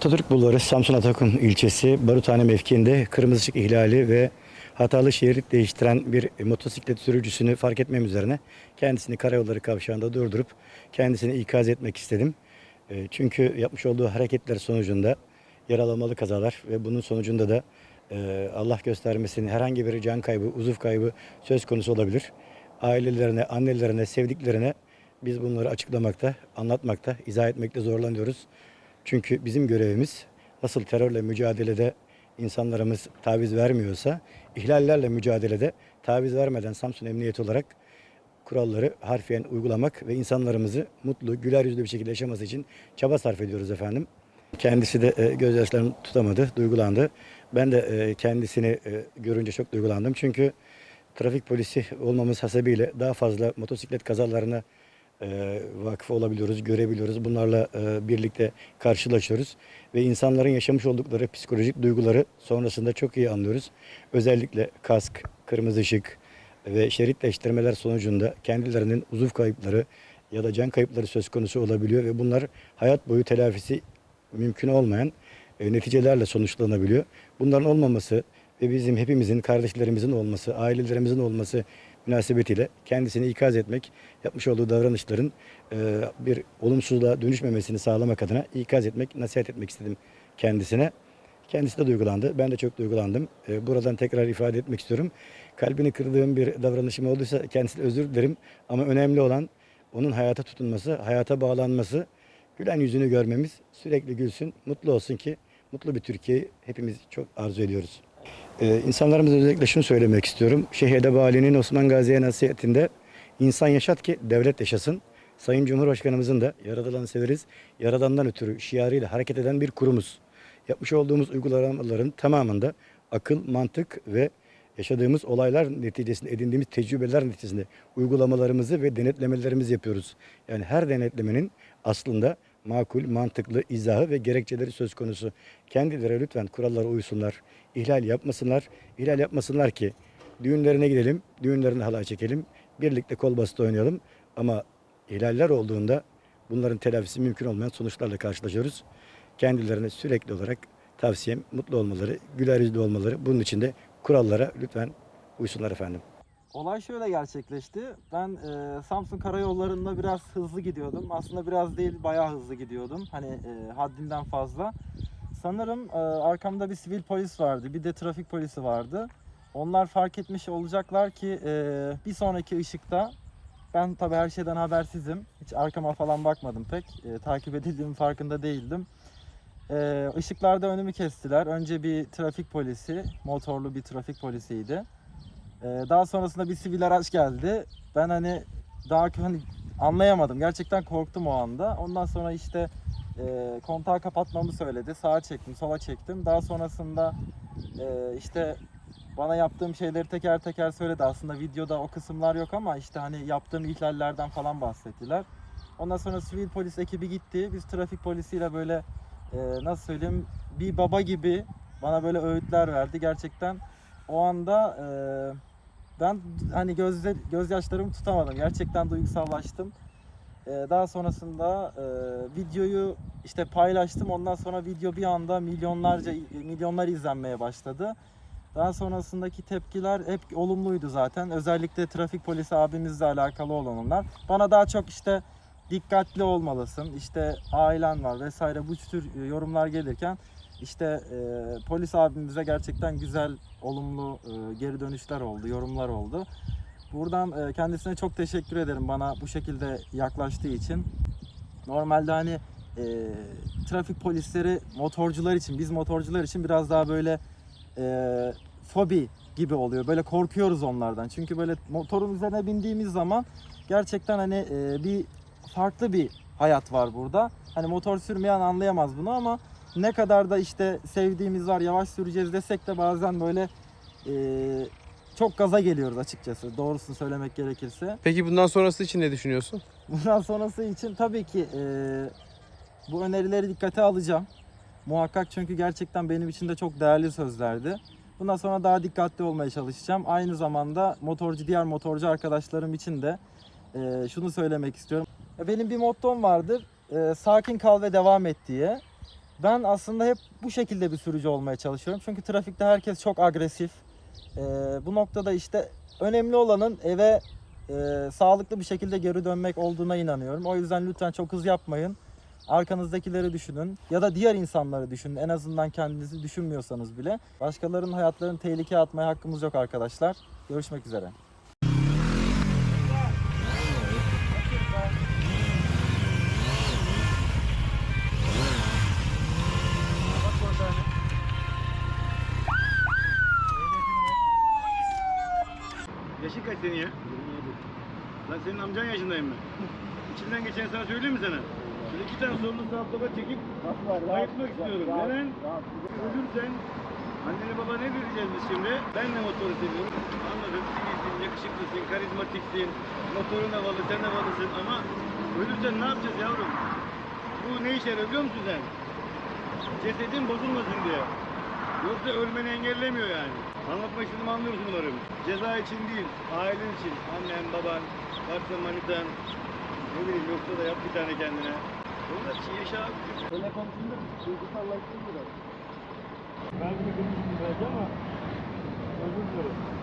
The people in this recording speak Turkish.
Atatürk Bulvarı Samsun Atakun ilçesi Baruthane mevkiinde kırmızı ışık ihlali ve hatalı şerit değiştiren bir motosiklet sürücüsünü fark etmem üzerine kendisini karayolları kavşağında durdurup kendisini ikaz etmek istedim. E, Çünkü yapmış olduğu hareketler sonucunda yaralamalı kazalar ve bunun sonucunda da e, Allah göstermesin herhangi bir can kaybı, uzuv kaybı söz konusu olabilir. Ailelerine, annelerine, sevdiklerine biz bunları açıklamakta, anlatmakta, izah etmekte zorlanıyoruz. Çünkü bizim görevimiz nasıl terörle mücadelede insanlarımız taviz vermiyorsa, ihlallerle mücadelede taviz vermeden Samsun Emniyeti olarak kuralları harfiyen uygulamak ve insanlarımızı mutlu, güler yüzlü bir şekilde yaşaması için çaba sarf ediyoruz efendim. Kendisi de e, gözyaşlarını tutamadı, duygulandı. Ben de e, kendisini e, görünce çok duygulandım. Çünkü trafik polisi olmamız hasebiyle daha fazla motosiklet kazalarına e, vakıf olabiliyoruz, görebiliyoruz. Bunlarla e, birlikte karşılaşıyoruz ve insanların yaşamış oldukları psikolojik duyguları sonrasında çok iyi anlıyoruz. Özellikle kask, kırmızı ışık ve şerit değiştirmeler sonucunda kendilerinin uzuv kayıpları ya da can kayıpları söz konusu olabiliyor ve bunlar hayat boyu telafisi mümkün olmayan e, neticelerle sonuçlanabiliyor. Bunların olmaması ve bizim hepimizin, kardeşlerimizin olması, ailelerimizin olması münasebetiyle kendisini ikaz etmek, yapmış olduğu davranışların e, bir olumsuzluğa dönüşmemesini sağlamak adına ikaz etmek, nasihat etmek istedim kendisine. Kendisi de duygulandı. Ben de çok duygulandım. E, buradan tekrar ifade etmek istiyorum. Kalbini kırdığım bir davranışım olduysa kendisine özür dilerim. Ama önemli olan onun hayata tutunması, hayata bağlanması, gülen yüzünü görmemiz, sürekli gülsün, mutlu olsun ki mutlu bir Türkiye hepimiz çok arzu ediyoruz. Ee, insanlarımıza özellikle şunu söylemek istiyorum. Şehirde valinin Osman Gazi'ye nasihatinde insan yaşat ki devlet yaşasın. Sayın Cumhurbaşkanımızın da yaradılanı severiz, yaradandan ötürü şiarıyla hareket eden bir kurumuz. Yapmış olduğumuz uygulamaların tamamında akıl, mantık ve yaşadığımız olaylar neticesinde edindiğimiz tecrübeler neticesinde uygulamalarımızı ve denetlemelerimizi yapıyoruz. Yani her denetlemenin aslında makul, mantıklı izahı ve gerekçeleri söz konusu. Kendileri lütfen kurallara uysunlar, ihlal yapmasınlar, ihlal yapmasınlar ki düğünlerine gidelim, düğünlerine halay çekelim, birlikte kol bastı oynayalım ama ihlaller olduğunda bunların telafisi mümkün olmayan sonuçlarla karşılaşıyoruz. Kendilerine sürekli olarak tavsiyem mutlu olmaları, güler yüzlü olmaları. Bunun için de kurallara lütfen uysunlar efendim. Olay şöyle gerçekleşti. Ben e, Samsun Karayolları'nda biraz hızlı gidiyordum. Aslında biraz değil bayağı hızlı gidiyordum. Hani e, haddinden fazla. Sanırım e, arkamda bir sivil polis vardı. Bir de trafik polisi vardı. Onlar fark etmiş olacaklar ki e, bir sonraki ışıkta ben tabii her şeyden habersizim. Hiç arkama falan bakmadım pek. E, takip edildiğimin farkında değildim. E, ışıklarda önümü kestiler. Önce bir trafik polisi, motorlu bir trafik polisiydi. Ee, daha sonrasında bir sivil araç geldi. Ben hani daha hani anlayamadım. Gerçekten korktum o anda. Ondan sonra işte e, kontağı kapatmamı söyledi. Sağa çektim, sola çektim. Daha sonrasında e, işte bana yaptığım şeyleri teker teker söyledi. Aslında videoda o kısımlar yok ama işte hani yaptığım ihlallerden falan bahsettiler. Ondan sonra sivil polis ekibi gitti. Biz trafik polisiyle böyle e, nasıl söyleyeyim bir baba gibi bana böyle öğütler verdi. Gerçekten o anda e, ben hani gözler, gözyaşlarımı tutamadım. Gerçekten duygusallaştım. Ee, daha sonrasında e, videoyu işte paylaştım. Ondan sonra video bir anda milyonlarca milyonlar izlenmeye başladı. Daha sonrasındaki tepkiler hep olumluydu zaten. Özellikle trafik polisi abimizle alakalı olan onlar. Bana daha çok işte dikkatli olmalısın. işte ailen var vesaire bu tür yorumlar gelirken işte e, polis abimize gerçekten güzel, olumlu e, geri dönüşler oldu, yorumlar oldu. Buradan e, kendisine çok teşekkür ederim bana bu şekilde yaklaştığı için. Normalde hani e, trafik polisleri motorcular için, biz motorcular için biraz daha böyle e, fobi gibi oluyor. Böyle korkuyoruz onlardan. Çünkü böyle motorun üzerine bindiğimiz zaman gerçekten hani e, bir farklı bir hayat var burada. Hani motor sürmeyen anlayamaz bunu ama ne kadar da işte sevdiğimiz var yavaş süreceğiz desek de bazen böyle e, çok gaza geliyoruz açıkçası doğrusunu söylemek gerekirse. Peki bundan sonrası için ne düşünüyorsun? Bundan sonrası için tabii ki e, bu önerileri dikkate alacağım. Muhakkak çünkü gerçekten benim için de çok değerli sözlerdi. Bundan sonra daha dikkatli olmaya çalışacağım. Aynı zamanda motorcu diğer motorcu arkadaşlarım için de e, şunu söylemek istiyorum. Benim bir mottom vardır. e, sakin kal ve devam et diye. Ben aslında hep bu şekilde bir sürücü olmaya çalışıyorum. Çünkü trafikte herkes çok agresif. Ee, bu noktada işte önemli olanın eve e, sağlıklı bir şekilde geri dönmek olduğuna inanıyorum. O yüzden lütfen çok hız yapmayın. Arkanızdakileri düşünün ya da diğer insanları düşünün. En azından kendinizi düşünmüyorsanız bile. Başkalarının hayatlarını tehlikeye atmaya hakkımız yok arkadaşlar. Görüşmek üzere. Yaşın kaç senin ya? Lan senin amcan yaşındayım ben. İçinden geçen sana söyleyeyim mi sana? Şöyle iki tane sorunu sağ sola çekip bayıltmak istiyorum. Neden? Ölürsen annene baba ne vereceğiz biz şimdi? Ben de motoru seviyorum. Anladım. Sivilsin, yakışıklısın, karizmatiksin. Motorun havalı, sen havalısın ama ölürsen ne yapacağız yavrum? Bu ne işe yarıyor biliyor musun sen? Cesedin bozulmasın diye. Yoksa ölmeni engellemiyor yani. Anlatmak istediğimi anlıyorsun umarım. Ceza için değil, ailen için. Annen, baban, varsa manitan. Ne bileyim yoksa da yap bir tane kendine. Onlar için yaşa abi. Öyle konuşunca duygusallaştım biraz. Ben bunu konuştum belki ama özür dilerim.